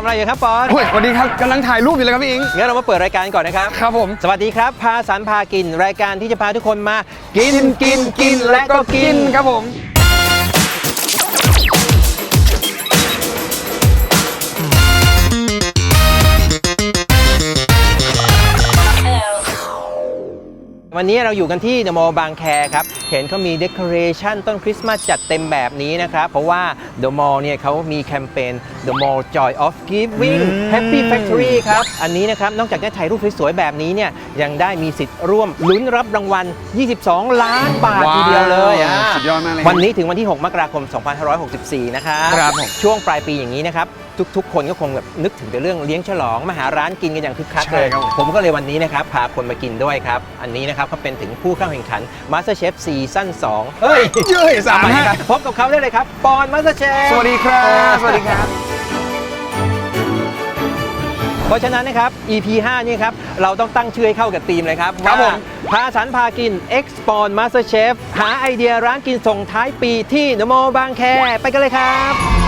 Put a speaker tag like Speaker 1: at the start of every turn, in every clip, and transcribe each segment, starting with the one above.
Speaker 1: ทำอะไรอยู่ครับปอน
Speaker 2: โอ้ยสวัสดีครับกำลังถ่ายรูปอยู่เลยครับพี่อิง
Speaker 1: งั้นเรามาเปิดรายการก่อนนะครับ
Speaker 2: ครับผม
Speaker 1: สวัสดีครับ พาสันพากิน รายการที่จะพาทุกคนมา กินกินกินและก็กิน
Speaker 2: ครับผม
Speaker 1: วันนี้เราอยู่กันที่เดอะมอลล์บางแคครับ เห็นเขามีเด o r a t i o n ต้นคริสต์มาสจัดเต็มแบบนี้นะครับ เพราะว่าเดอะมอลล์เนี่ยเขามีแคมเปญ The Mall Joy of Giving Happy Factory ครับ อันนี้นะครับ นอกจากได้ถ่ายรูปสวยๆแบบนี้เนี่ยยังได้มีสิทธิ์ร่วมลุ้นรับรางวัล 22 ล้านบาท
Speaker 2: ว้าว
Speaker 1: ทีเดียวเลยอะ
Speaker 2: สุดยอด มากเลย
Speaker 1: วันนี้ถึงวันที่ 6 มกราคม 2564 นะครับ
Speaker 2: ครับผม
Speaker 1: ช่วงปลายปีอย่างนี้นะครับ ทุกๆ คนก็คงแบบนึกถึงแต่เรื่องเลี้ยงฉลองมาหาร้านกินกันอย่างคึกคักเลย
Speaker 2: ใช่ครับผม
Speaker 1: ผมก็เลยวันนี้นะครับ พาคนมากินด้วยครับ อันนี้นะครับเขาเป็นถึงผู้เข้าแข่งขัน MasterChef ซีซั่น2เฮ้ย
Speaker 2: เย้ยสาม
Speaker 1: เอให
Speaker 2: ฮะ
Speaker 1: ครับพบกับเขาได้เลยครับปอน MasterChef
Speaker 2: สวัสดีครับ สวัสดีครับ
Speaker 1: เพราะฉะนั้นนะครับ EP 5 นี่ครับ เราต้องตั้งชื่อให้เข้ากับธีมเลยครับ
Speaker 2: ครับผม
Speaker 1: ว่าพาสันพากิน X p o n MasterChef หาไอเดียร้านกินส่งท้ายปีที่เดอะมอลล์บางแค ไปกันเลยครับ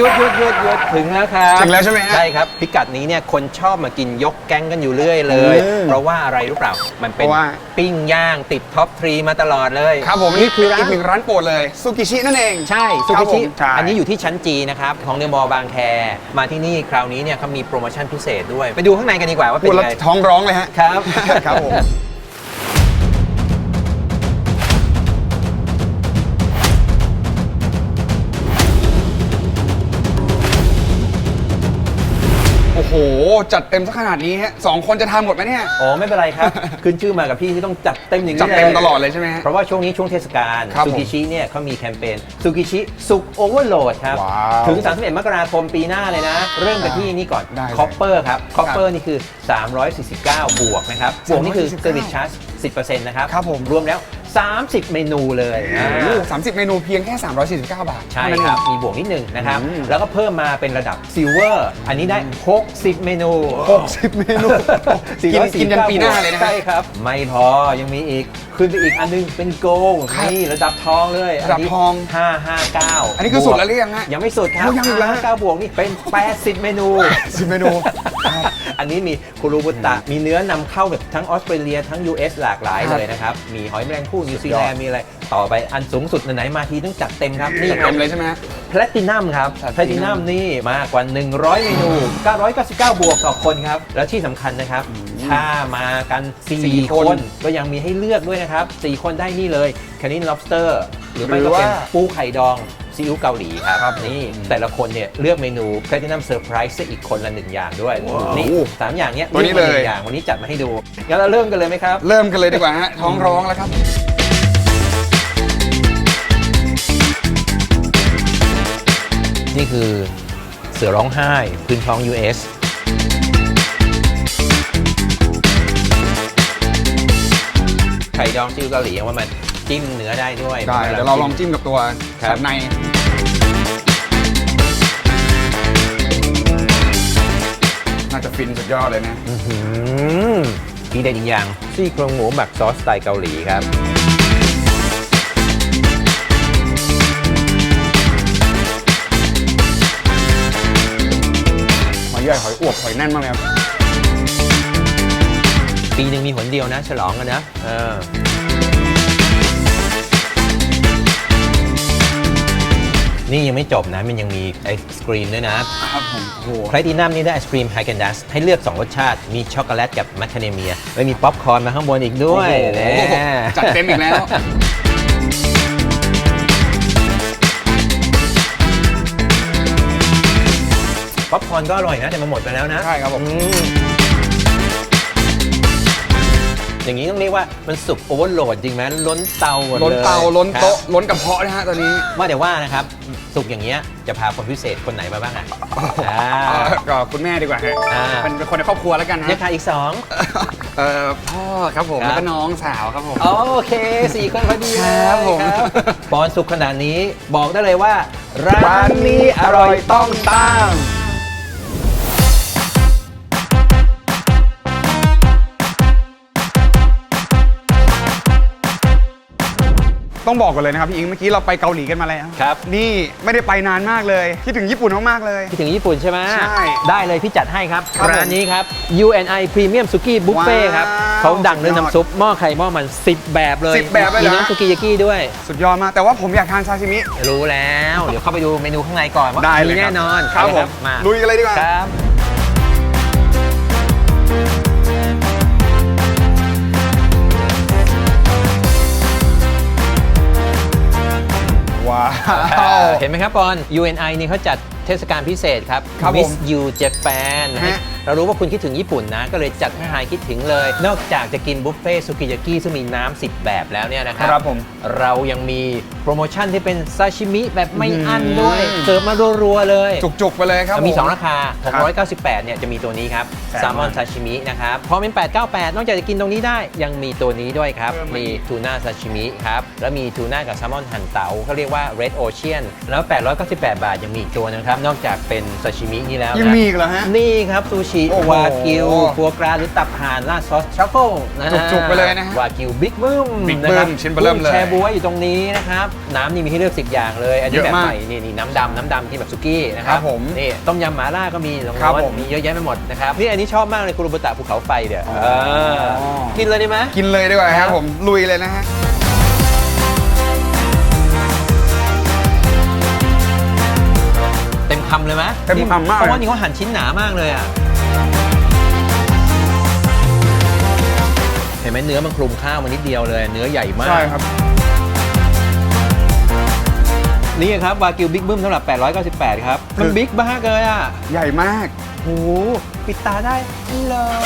Speaker 1: ยุดหยุดหยุดหยุดถึงแล้วครับ
Speaker 2: ถึงแล้วใช่ไหมฮะ
Speaker 1: ใช่ครับ พิกัดนี้เนี่ยคนชอบมากินยกแก๊งกันอยู่เรื่อยเลย
Speaker 2: อืม
Speaker 1: เพราะว่าอะไรรู้เปล่า มันเป็น
Speaker 2: เพราะว่า
Speaker 1: ปิ้งย่างติดท็อปทรีมาตลอดเลย
Speaker 2: ครับผม
Speaker 1: นี่คือร้า
Speaker 2: อี
Speaker 1: น
Speaker 2: กหนึ่งร้านโปรดเลยซูกิชินั่นเอง
Speaker 1: ใช่ซู
Speaker 2: ครั
Speaker 1: กิ
Speaker 2: บผ
Speaker 1: ชิ
Speaker 2: มใช่
Speaker 1: อันนี้อยู่ที่ชั้นจีนะครับ ของเดอะมอลล์บางแค มาที่นี่คราวนี้เนี่ยเขามีโปรโมชั่นพิเศษด้วย ไปดูข้างในกันดีกว่าว่าเป็
Speaker 2: พู
Speaker 1: น
Speaker 2: ด
Speaker 1: ยั
Speaker 2: แล้ว
Speaker 1: งไง
Speaker 2: ท้องร้องเลยฮะ
Speaker 1: ครับ
Speaker 2: ครับผม โอ้โห จัดเต็มสักขนาดนี้ฮะสองคนจะทานหมดไหมเนี่ย
Speaker 1: โอ้ไม่เป็นไรครับ ขึ้นชื่อมากับพี่ที่ต้องจัดเต็มอย่างนี้
Speaker 2: จัดเต็ม
Speaker 1: ลย
Speaker 2: ตลอดเลยใช่ไหมฮะ
Speaker 1: เพราะว่าช่วงนี้ช่วงเทศกาล
Speaker 2: ครับ
Speaker 1: ซูกิชิเนี่ยเขามีแคมเปญซูกิชิสุกโอเวอร์โหลดครับ
Speaker 2: ว้าว
Speaker 1: ถึง 31 มกราคมปีหน้าเลยนะ เริ่มกันที่นี่ก่อน
Speaker 2: ได้เลย
Speaker 1: คอปเปอร์ครับคอปเปอร์นี่คือ 349 บวกนะครับ บวกนี่คือ
Speaker 2: 349
Speaker 1: เซอร์วิสชาร์จ10%นะครับ
Speaker 2: ครับผม
Speaker 1: รวมแล้ว 30 เมนูเลยอ่า
Speaker 2: สามสิบเมนูเพียงแค่ 349 บาท
Speaker 1: ใช่
Speaker 2: เท่านั้น
Speaker 1: ครับ
Speaker 2: เอง
Speaker 1: มีบวกนิดหนึ่งนะครับ
Speaker 2: อืม
Speaker 1: แล้วก็เพิ่มมาเป็นระดับซิลเวอร์ อันนี้ได้ 60 เมนู
Speaker 2: 60 เมนู
Speaker 1: 449
Speaker 2: กินกินยันปีหน้าเลยนะฮะ
Speaker 1: ใช่ครับ ไม่พอ ยังมีอีก ขึ้นไปอีกอันนึงเป็นโกล
Speaker 2: ครับ
Speaker 1: นี่ระดับทองเลย
Speaker 2: ระดับทอง
Speaker 1: 559
Speaker 2: อันนี้คือสุดแล้วหรือยังฮะ
Speaker 1: ยังไม่สุดครับ
Speaker 2: โอ้ยังอีกเหรอฮะ
Speaker 1: 559บวกนี่เป็น 80 เมนู
Speaker 2: สิบเมนู
Speaker 1: อันนี้มีคุรูบุตะมีเนื้อนำเข้าแบบทั้งออสเตรเลียทั้ง US หลากหลาย
Speaker 2: ครับ
Speaker 1: เลยนะครับ มีหอยแมลงภู่นิวซีแลน
Speaker 2: ยอ
Speaker 1: ด์
Speaker 2: ด
Speaker 1: มีอะไร ต่อไปอันสูงสุดไหนๆมาทีต้องจัดเต็มครับนี่
Speaker 2: จัด
Speaker 1: ครั
Speaker 2: เต็
Speaker 1: บ
Speaker 2: มเลยใช่ไหมฮะ
Speaker 1: แพลตินัมครับ แพลตินัม
Speaker 2: Platinum
Speaker 1: นี่มากกว่า 100 เมนู 999 บวกต่อคนครับ แล้วที่สำคัญนะครับ ถ้ามากัน
Speaker 2: สี่
Speaker 1: 4
Speaker 2: ค
Speaker 1: คนน ก็ยังมีให้เลือกด้วยนะครับ 4 คนได้นี่เลย c a n i n lobster หรือไม่
Speaker 2: หรื
Speaker 1: ก็
Speaker 2: อ
Speaker 1: เป็น
Speaker 2: ว่า
Speaker 1: ปูไข่ดอง ซีอิ๊วเกาหลีครับ
Speaker 2: ครับ
Speaker 1: นี่แต่ละคนเนี่ยเลือกเมนู Platinum Surprise ซะอีกคนละหนึ่งอย่างด้วย นี่สามอย่างเนี้ย
Speaker 2: ตัวนี้
Speaker 1: ลือกมาห
Speaker 2: เลย
Speaker 1: งอย่างวันนี้จัดมาให้ดู งั้นเราเริ่มกันเลยไหมครับ
Speaker 2: เริ่มกันเลยดีกว่าฮะท้องร้องแล้วครับ
Speaker 1: นี่คือเสือร้องไห้พื้นท้อง US ไข่ดองซีอิ๊วเกาหลียังว่ามันจิ้มเนื้อได้ด้วย
Speaker 2: ได้เดี๋ยวเราลองจิ้มกับตัว
Speaker 1: ครับ
Speaker 2: สันใน น่าจะฟินสุดยอดเลยนะ
Speaker 1: อื้อหือทีเด็ดอีกอย่างซี่โครงหมูหมักซอสสไตล์เกาหลีครับ
Speaker 2: หอยใหญ่หอยอวบหอยแน่นมากเลยครับ
Speaker 1: ปีหนึ่งมีหนเดียวนะ ฉลองกันนะเออ นี่ยังไม่จบนะ มันยังมีไอศกรีมด้วยนะ
Speaker 2: ครับผมโอ้โห
Speaker 1: ไพรตินัมนี่ได้ไอศครีมไฮแคนดัสให้เลือก 2 รสชาติ มีช็อกโกแลตกับมัคคาเดเมีย แล้วมีป๊อปคอร์นมาข้างบนอีกด้วย
Speaker 2: โอ้โห
Speaker 1: แน่
Speaker 2: จัดเต็มอีกแล้ว
Speaker 1: ป๊อปคอร์นก็อร่อยนะ แต่มันหมดไปแล้วนะ
Speaker 2: ใช่ครับผม
Speaker 1: อืม อย่างนี้ต้องเรียกว่ามันสุกโอเวอร์โหลดจริงไหมล้นเตาหมด
Speaker 2: ล้น
Speaker 1: ย
Speaker 2: เตาล้นโต๊ะ
Speaker 1: ครับ
Speaker 2: ล้นกระเพาะนะฮะตอนนี้
Speaker 1: ว่าแต่ว่านะครับสุกอย่างเงี้ยจะพาคนพิเศษคนไหนมาบ้างอะอ่า
Speaker 2: เอ่อก็คุณแม่ดีกว่าฮะ
Speaker 1: อ่า
Speaker 2: เป็นเป็นคนในครอบครัวแล้วกันนะ
Speaker 1: ยังขาดอีกสอง
Speaker 2: เอ่อพ่อครับผม
Speaker 1: ครับ
Speaker 2: แล้วก็น้องสาวครับผม
Speaker 1: โอเคสี่คนพอดีเลย
Speaker 2: ครับผม
Speaker 1: ครับปอนสุกขนาดนี้บอกได้เลยว่า ร้านนี้อร่อยต้องตาม
Speaker 2: ต้องบอกก่อนเลยนะครับพี่อิงเมื่อกี้เราไปเกาหลีกันมาแล้ว
Speaker 1: ครับ
Speaker 2: นี่ไม่ได้ไปนานมากเลยคิดถึงญี่ปุ่นมากๆเลย
Speaker 1: คิดถึงญี่ปุ่นใช่ไหม
Speaker 2: ใช่
Speaker 1: ได้เลยพี่จัดให้ครับ
Speaker 2: ครับผม
Speaker 1: ร้านนี้ครับ UNI Premium Suki Buffet ครับ
Speaker 2: ว้าว
Speaker 1: เขาดังเรื่อง
Speaker 2: สุดยอด
Speaker 1: น้ำซุปหม้อไข่หม้อมัน 10 แบบเลย
Speaker 2: 10แบบเลยเหรอ
Speaker 1: มีน้ำสุกี้ยากิด้วย
Speaker 2: สุดยอดมากแต่ว่าผมอยากทานซาชิมิ
Speaker 1: รู้แล้ว เดี๋ยวเข้าไปดูเมนูข้างในก่อนว่า
Speaker 2: ได้เล
Speaker 1: มี
Speaker 2: ย
Speaker 1: แน่นอน
Speaker 2: ครับ
Speaker 1: ไป
Speaker 2: ผ
Speaker 1: เลย
Speaker 2: ม
Speaker 1: มา
Speaker 2: ลุยกันเลยดีกว่า
Speaker 1: ครับ
Speaker 2: ว้าว
Speaker 1: เห็นไหมครับปอน UNI นี่เขาจัดเทศกาลพิเศษครับ
Speaker 2: ครับผม
Speaker 1: Miss You Japan นะฮะ
Speaker 2: ฮะ
Speaker 1: เรารู้ว่าคุณคิดถึงญี่ปุ่นนะ ก็เลยจัดให้หายคิดถึงเลย นอกจากจะกินบุฟเฟ่สุกิยากิซึ่งมีน้ำ10 แบบแล้วเนี่ยนะครับ
Speaker 2: ครับผม
Speaker 1: เรายังมีโปรโมชั่นที่เป็นซาชิมิแบบไม่อั้น
Speaker 2: อืม
Speaker 1: ด้วยเสิร์ฟมารัวๆเลย
Speaker 2: จุกๆไปเลยครับ
Speaker 1: มี
Speaker 2: ผ
Speaker 1: 2ราคา 698 เนี่ยจะมีตัวนี้ครับ
Speaker 2: แสน
Speaker 1: แซลมอน
Speaker 2: มาก
Speaker 1: ซาชิมินะครับพอเป็น 898 นอกจากจะกินตรงนี้ได้ยังมีตัวนี้ด้วยครับ
Speaker 2: เพิ่มมา
Speaker 1: มี
Speaker 2: อีก
Speaker 1: ทูน่าซาชิมิครับแล้วมีทูน่ากับแซลมอนหั่นเตาเขาเรียกว่า Red Ocean แล้ว 898 บาทยังมีอีกตัวนึงครับนอกจากเป็นซาชิมินี่แล้วนะ
Speaker 2: ยังมีอีกเหรอฮะ
Speaker 1: นี่ครับซูชิ
Speaker 2: โอ้โห
Speaker 1: วากิวฟัวกราหรือตับห่านราดซอสทรัฟเฟิลนะฮะ
Speaker 2: จุกๆไปเลยนะฮะ
Speaker 1: วากิวบิ๊กบึ้ม
Speaker 2: Big
Speaker 1: นะครั
Speaker 2: Boom ชิ้นเบอร์เริ่มเลย
Speaker 1: แชร์บ๊วยอยู่ตรงนี้นะครับ น้ำนี่มีให้เลือก 10 อย่างเลย อันนี้
Speaker 2: เยอะ
Speaker 1: แบบ
Speaker 2: มาก
Speaker 1: ใหม่นี่นี่น้ำดำน้ำดำที่แบบสุกี้นะค
Speaker 2: ครั
Speaker 1: รับบ
Speaker 2: ผม
Speaker 1: นี่ต้มยำหม่าล่าก็มีตรง
Speaker 2: ครับ
Speaker 1: โน้น
Speaker 2: ผม
Speaker 1: มีเยอะแยะไปหมดนะครับนี่อันนี้ชอบมากเลยคุรุบุตะภูเขาไฟเดี๋ยว
Speaker 2: อ๋อ
Speaker 1: เออ กินเลยได้ไหม
Speaker 2: กินเลยดีกว่าค
Speaker 1: ครั
Speaker 2: รับ บผมลุยเลยนะฮะ
Speaker 1: เต็มคำเลยไหม
Speaker 2: เต็มคำมาก
Speaker 1: เพราะว่านี่เขาหั่นชิ้นหนามากเลยอะ เห็นไหมเนื้อมันคลุมข้าวมานิดเดียวเลย เนื้อใหญ่มาก
Speaker 2: ใช่ครับ
Speaker 1: นี่ครับวากิวบิ๊กบึ้มสำหรับ 898 ครับ มัน
Speaker 2: คือ
Speaker 1: บิ๊กมากเลยอะ
Speaker 2: ใหญ่มาก
Speaker 1: โหปิดตาได้เลย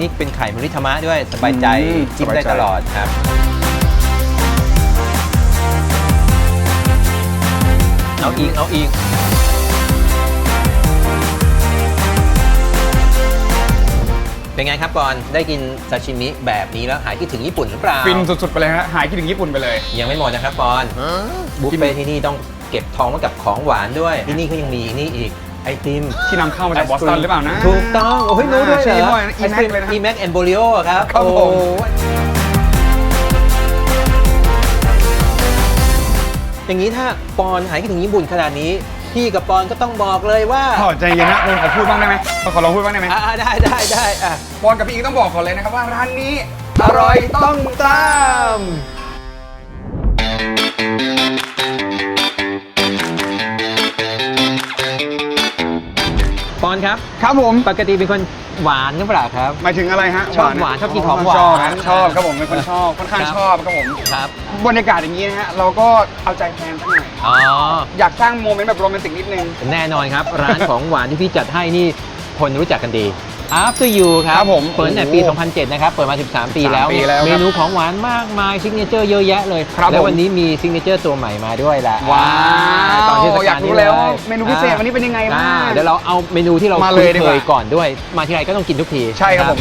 Speaker 1: นี่เป็นไข่มริธรรมะด้วยสบายใจ
Speaker 2: อืม
Speaker 1: จิ้มได้
Speaker 2: สบายใจ
Speaker 1: ตลอดครับ เอาอีก เอาอีก เป็นไงครับก่อนได้กินซาชิมิแบบนี้แล้วหายคิดถึงญี่ปุ่นหรือเปล่า
Speaker 2: ฟินสุดๆไปเลยฮะหายคิดถึงญี่ปุ่นไปเลย
Speaker 1: ยังไม่หมดนะครับปอนบุฟเฟ่ที่นี่ต้องเก็บทองไว้กับของหวานด้วย ที่นี่เขายังมีนี่อีกไอติม
Speaker 2: ที่นำเข้ามาจากบอสตันหรือเปล่านะ
Speaker 1: ถูกต้อง โอ้ยรู้ด้วยเหร
Speaker 2: ชื่อยี่ห้อ
Speaker 1: อ
Speaker 2: อะไรนะ E-Mac เลยนะ
Speaker 1: อีแม็กแอนโบลิโอครับ
Speaker 2: ครับผม
Speaker 1: โอ้อย่างนี้ถ้าปอนหายคิดถึงญี่ปุ่นขนาดนี้ พี่กับปอนก็ต้องบอกเลยว่า
Speaker 2: ขอใจเย็นนะผมขอพูดบ้างได้ไหมขอลองพูดบ้างได้ไหม
Speaker 1: อ่าได้ได้ได้อะ
Speaker 2: บอลกับพี่อิงต้องบอกก่อนเลยนะครับว่าร้านนี้อร่อยต้องตาม
Speaker 1: ปอนครับ
Speaker 2: ครับผม
Speaker 1: ปกติเป็นคนหวานหรือเปล่าครับ
Speaker 2: หมายถึงอะไรฮะ
Speaker 1: ชอบหวานชอบกินของหวาน
Speaker 2: ชอบฮะชอบครับผมเป็นคนชอบค่อนข้าง
Speaker 1: ครับ
Speaker 2: ชอบครับผม
Speaker 1: ครับ
Speaker 2: บรรยากาศอย่างนี้นะฮะเราก็เอาใจแฟนสักหน่อย
Speaker 1: อ๋อ
Speaker 2: อยากสร้างโมเมนต์แบบโรแมนติกนิดนึง
Speaker 1: แน่นอนครับ ร้านของหวานที่พี่จัดให้นี่คนรู้จักกันดี After You ครับ
Speaker 2: ครับผม
Speaker 1: เปิดตั้งแต่ปี
Speaker 2: โอ้โห
Speaker 1: 2007 นะครับ เปิดมา 13 ปีแล้ว
Speaker 2: ปีแล้วครับ
Speaker 1: เมนูของหวานมากมายซิกเนเจอร์เยอะแยะเลย
Speaker 2: ครับ
Speaker 1: แล้ว
Speaker 2: ผม
Speaker 1: วันนี้มีซิกเนเจอร์ตัวใหม่มาด้วยละ
Speaker 2: ว้าว
Speaker 1: ตอนเทศกาล
Speaker 2: อยากรู้
Speaker 1: นี้
Speaker 2: แล้ว
Speaker 1: เลย
Speaker 2: เมนูพิเศษวันนี้เป็นยังไงบ้าง
Speaker 1: อ่เดี๋ยวเราเอาเมนูที่เรา
Speaker 2: มา
Speaker 1: คุ้
Speaker 2: เลย
Speaker 1: น
Speaker 2: ดี
Speaker 1: เค
Speaker 2: กว่า
Speaker 1: ยก่อนด้วย มาที่ไรก็ต้องกินทุกที
Speaker 2: ใช่ครับผม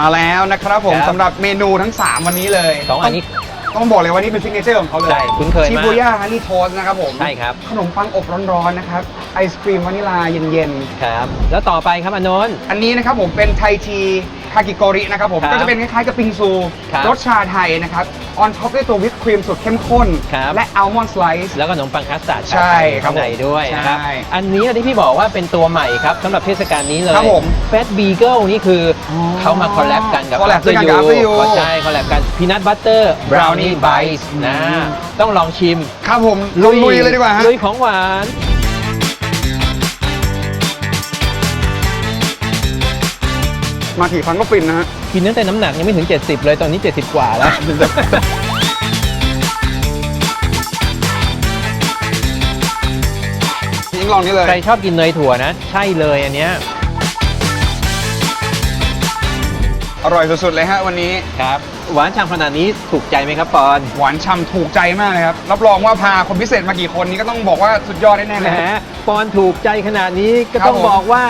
Speaker 2: มาแล้วนะครับผม
Speaker 1: ครับ
Speaker 2: สำหรับเมนูทั้ง 3 วันนี้เลย
Speaker 1: สองอันนี้
Speaker 2: ต้องบอกเลยว่านี่เป็นซิกเนเจอร์ของเขาเลย
Speaker 1: ใช่คุ้นเคยมาก
Speaker 2: ชิบูย่าฮันนี่โทสนะครับผม
Speaker 1: ใช่ครับ
Speaker 2: ขนมปังอบร้อนๆนะครับ ไอศครีมวานิลาเย็น
Speaker 1: ครับ แล้วต่อไปครับอนนท์
Speaker 2: ๆ อันนี้นะครับผมเป็นไทที คากิโกรินะครับผม
Speaker 1: ครับ
Speaker 2: ก็จะเป็นคล้ายๆกับปิงซู
Speaker 1: ครับ
Speaker 2: รสชาไทยนะครับออนท็อปด้วยตัววิปครีมสุดเข้มข้น
Speaker 1: ครับ
Speaker 2: และอัลมอนด์สไลซ์
Speaker 1: แล้วก็ขนมปังคัสตาร์ด
Speaker 2: ใช่ครับ
Speaker 1: ข้างในด้วยนะครับ
Speaker 2: ใช่
Speaker 1: อันนี้ที่พี่บอกว่าเป็นตัวใหม่ครับสำหรับเทศกาลนี้เลย
Speaker 2: ครับผม
Speaker 1: เฟสบีเกิลนี่คืออ
Speaker 2: อ
Speaker 1: เขามาคอลแลบกันกับ
Speaker 2: คอลแลบ
Speaker 1: After
Speaker 2: ด้วยกันกับ
Speaker 1: You
Speaker 2: After You
Speaker 1: ก็ใช่คอลแลบกันพีนัทบัตเตอร์ บราวนี่ไบ
Speaker 2: Brownie
Speaker 1: ส์
Speaker 2: Bites
Speaker 1: นะ
Speaker 2: อืม
Speaker 1: ต้องลองชิม
Speaker 2: ครับผมลุยเลยดีกว่าฮะ
Speaker 1: ลุยของหวาน
Speaker 2: มากี่ครั้งก็ฟินนะฮะ
Speaker 1: กินตั้งแต่น้ำหนักยังไม่ถึง 70 เลยตอนนี้ 70 กว่าแล้ว
Speaker 2: ยิงลองนี่เลย
Speaker 1: ใครชอบกินเนยถั่วนะ ใช่เลยอันเนี้ย
Speaker 2: อร่อยสุดๆเลยฮะวันนี้
Speaker 1: ครับ หวานฉ่ำขนาดนี้ถูกใจไหมครับปอน
Speaker 2: หวานฉ่ำถูกใจมากเลยครับ รับรองว่าพาคนพิเศษมากี่คนนี้ก็ต้องบอกว่าสุดยอดแน่ๆ
Speaker 1: แห
Speaker 2: เล
Speaker 1: ม
Speaker 2: ย
Speaker 1: ปอนถูกใจขนาดนี้ก็
Speaker 2: ครับ
Speaker 1: ต้อง
Speaker 2: ผม
Speaker 1: บอกว่า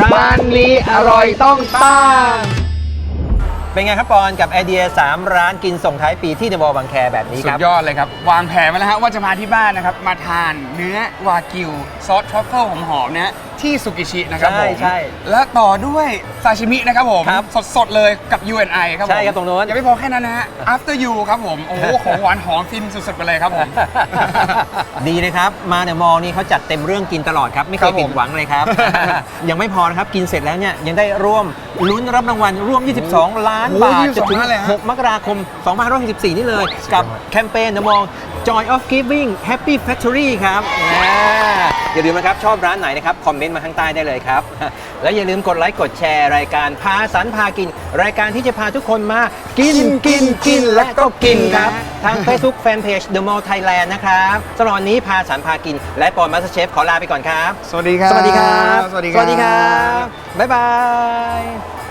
Speaker 1: ร้านนี้อร่อยต้องตามเป็นไงครับปอนกับไอเดีย 3 ร้านกินส่งท้ายปีที่เดอะมอลล์บางแคแบบนี้
Speaker 2: สุ
Speaker 1: ครั
Speaker 2: ด
Speaker 1: บ
Speaker 2: ยอดเลยครับ วางแผนมาแล้วฮะว่าจะมาที่บ้านนะครับ มาทานเนื้อวากิว ซอสทรัฟเฟิลหอมๆนะฮะที่สุกิชินะครับผม
Speaker 1: ใช่ใช่
Speaker 2: และต่อด้วยซาชิมินะครับผม
Speaker 1: ครับ
Speaker 2: สดๆเลยกับ UNI ครับผม
Speaker 1: ใช่ครับตรงโน้น
Speaker 2: ยังไม่พอแค่นั้นนะฮะ After You ครับผมโอ้โหของหวานหอมฟินสุดๆไปเลยครับผม
Speaker 1: ดีนะครับ มาเดอะมอลล์นี่เขาจัดเต็มเรื่องกินตลอดครับ ไม่เค
Speaker 2: ครั
Speaker 1: ย
Speaker 2: บผม
Speaker 1: ผิดหวังเลยครับ ยังไม่พอนะครับ กินเสร็จแล้วเนี่ยยังได้ร่วมลุ้นรับรางวัลร่วม 22 ล้าน
Speaker 2: โอ้โห
Speaker 1: บาท
Speaker 2: 22
Speaker 1: จะถึง
Speaker 2: ล้านเลยฮะ
Speaker 1: 6มกราคม2564 นี่เลย กับแคมเปญเดอะมอลล์ Joy of Giving Happy Factory ครับอ่าอย่าลืมนะครับ ชอบร้านไหนนะครับ คอมเมนต์มาข้างใต้ได้เลยครับ และอย่าลืมกดไลค์กดแชร์รายการพาสันพากิน รายการที่จะพาทุกคนมากินกินกินและก็กินครับ ทาง Facebook Fanpage The Mall Thailand นะครับสำหรับวันนี้พาสันพากิน และปอนมาสเชฟขอลาไปก่อนครับ
Speaker 2: สวัสดีครับ
Speaker 1: สวัสดีครับ
Speaker 2: สวัสดีครับ
Speaker 1: บบ๊ายบาย